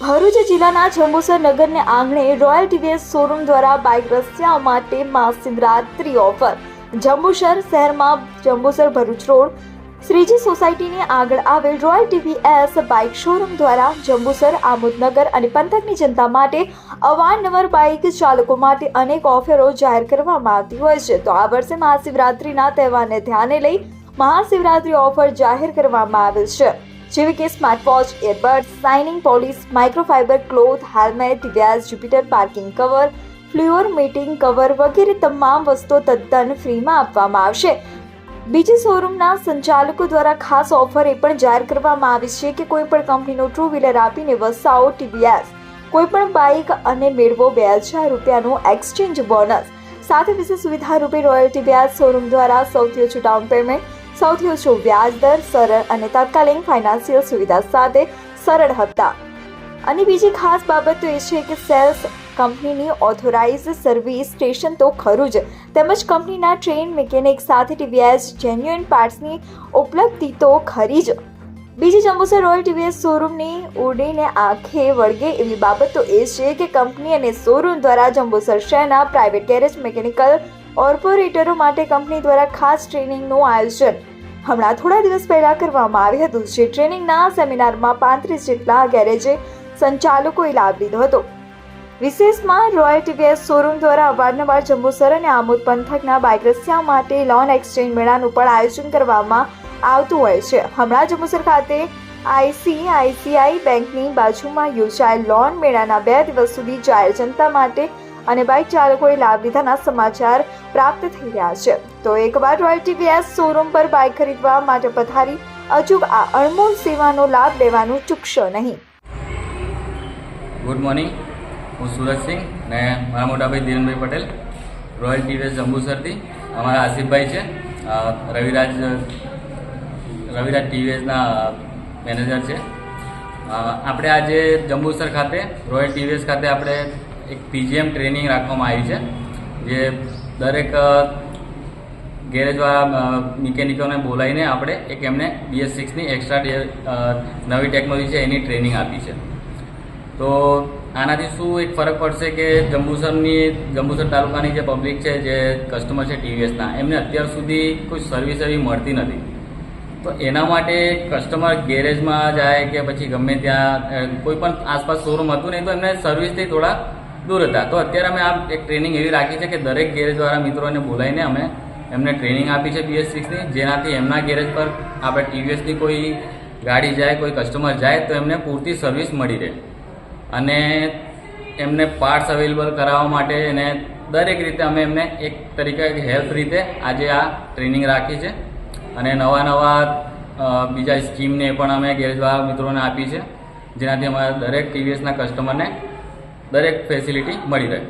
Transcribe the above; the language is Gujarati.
ભરૂચ જિલ્લાના જંબુસર નગરને આંગણે રોયલ ટીવીએસ શોરૂમ દ્વારા બાઇક રસ્યા માટે મહાશિવરાત્રી ઓફર જંબુસર શહેરમાં જંબુસર ભરૂચ રોડ, શ્રીજી સોસાયટીની આગળ આવેલ રોયલ ટીવીએસ બાઇક શોરૂમ દ્વારા જંબુસર, આમોદનગર અને પંથકની જનતા માટે અવારનવાર બાઇક ચાલકો માટે અનેક ઓફરો જાહેર કરવામાં આવતી હોય છે. તો આ વર્ષે મહાશિવરાત્રિના તહેવારને ધ્યાને લઈ મહાશિવરાત્રી ઓફર જાહેર કરવામાં આવેલ છે. જેવી કે smart watch earbuds shining polish microfibre cloth helmet વ્યાસ જ્યુપિટર પાર્કિંગ કવર ફ્લ્યુઅર મીટિંગ કવર વગેરે તમામ વસ્તુઓ તદ્દન ફ્રીમાં આપવામાં આવશે. બીજી શોરૂમના સંચાલકો દ્વારા ખાસ ઓફર એ પણ જાહેર કરવામાં આવી છે કે કોઈ પણ કંપનીનો ટુ વ્હીલર આપીને વસાઓ ટીવીએસ કોઈ પણ બાઇક અને મેળવો બે હજાર રૂપિયાનું એક્સચેન્જ બોનસ સાથે વિશેષ સુવિધા રૂપે રોયલ વ્યાજ શોરૂમ દ્વારા સૌથી ઓછું ડાઉન પેમેન્ટ સૌથી ઓછો વ્યાજ દર, સરળ અને તાત્કાલિક ફાઇનાન્સિયલ સુવિધા સાથે સરળ હપ્તા. અને બીજી ખાસ બાબત તો એ છે કે સેલ્સ કંપનીની ઓથોરાઇઝ સર્વિસ સ્ટેશન તો ખરું જ. તેમજ કંપનીના ટ્રેન મિકેનિક સાથે ટીવીએસ જેન્યુઅન પાર્ટ્સની ઉપલબ્ધિ તો ખરી જ. બીજી જંબુસર રોયલ ટીવીએસ શોરૂમની ઉડીને આંખે વળગે એવી બાબત તો એ છે કે કંપની અને શોરૂમ દ્વારા જંબુસર શહેરના પ્રાઇવેટ ગેરેજ મિકેનિકલ કોર્પોરેટરો માટે કંપની દ્વારા ખાસ ટ્રેનિંગનું આયોજન હમણાં થોડા દિવસ પહેલા કરવામાં આવ્યું હતું જે ટ્રેનિંગના સેમિનારમાં પાંત્રીસ જેટલા ગેરેજે સંચાલકોએ લાભ લીધો હતો. વિશેષમાં રોયલ ટીવીએસ શોરૂમ દ્વારા અવારનવાર જંબુસર અને આમોદ પંથકના બાઇક રસિયા માટે લોન એક્સચેન્જ મેળાનું પણ આયોજન કરવામાં આવતું હોય છે. હમણાં જંબુસર ખાતે આઈસીઆઈસીઆઈ બેંકની બાજુમાં યોજાયેલ લોન મેળાના બે દિવસ સુધી જાહેર જનતા માટે અને બાઇક ચાલકોએ લાભ લીધાના સમાચાર પ્રાપ્ત થઈ રહ્યા છે. તો એકવાર રોયલ ટીવીએસ શોરૂમ પર બાઇક ખરીદવા માટે પધારી, અચૂક આ અણમોલ સેવાનો લાભ લેવાનું ચૂકશો નહીં. ગુડ મોર્નિંગ હું સુરજસિંહ ને મારા મોટાભાઈ ધીરનભાઈ પટેલ રોયલ ટીવીએસ જંબુસરથી. અમારા આસિફભાઈ છે રવિરાજ રવિરાજ ટીવીએસના મેનેજર છે. આપણે આજે જંબુસર ખાતે રોયલ ટીવીએસ ખાતે આપણે એક પીજીએમ ટ્રેનિંગ રાખવામાં આવી છે, જે દરેક ગેરેજવાળા મિકેનિકોને બોલાવીને આપણે એક એમને બીએસ સિક્સની એક્સ્ટ્રા નવી ટેકનોલોજી છે એની ટ્રેનિંગ આપી છે. તો આનાથી શું એક ફરક પડશે કે જંબુસરની, જંબુસર તાલુકાની જે પબ્લિક છે, જે કસ્ટમર છે ટીવીએસના એમને અત્યાર સુધી કોઈ સર્વિસ એવી મળતી નથી. તો એના માટે કસ્ટમર ગેરેજમાં જાય કે પછી ગમે ત્યાં કોઈ પણ આસપાસ શોરૂમ હતું નહીં, તો એમને સર્વિસથી થોડા દૂર હતા. તો અત્યારે અમે આ એક ટ્રેનિંગ એવી રાખી છે કે દરેક ગેરેજવાળા મિત્રોને બોલાવીને અમે એમને ટ્રેનિંગ આપી છે બીએસ સિક્સની જેનાથી એમના ગેરેજ પર આપણે ટીવીએસની કોઈ ગાડી જાય, કોઈ કસ્ટમર જાય, તો એમને પૂરતી સર્વિસ મળી રહે. અને એમને પાર્ટ્સ અવેલેબલ કરાવવા માટે એને દરેક રીતે અમે એમને એક તરીકે હેલ્પ રીતે આજે આ ટ્રેનિંગ રાખી છે. અને નવા નવા બીજા સ્કીમને પણ અમે ગેરેજવાળા મિત્રોને આપી છે. જેનાથી અમારા દરેક ટીવીએસના કસ્ટમરને દરેક ફેસિલિટી મળી રહે.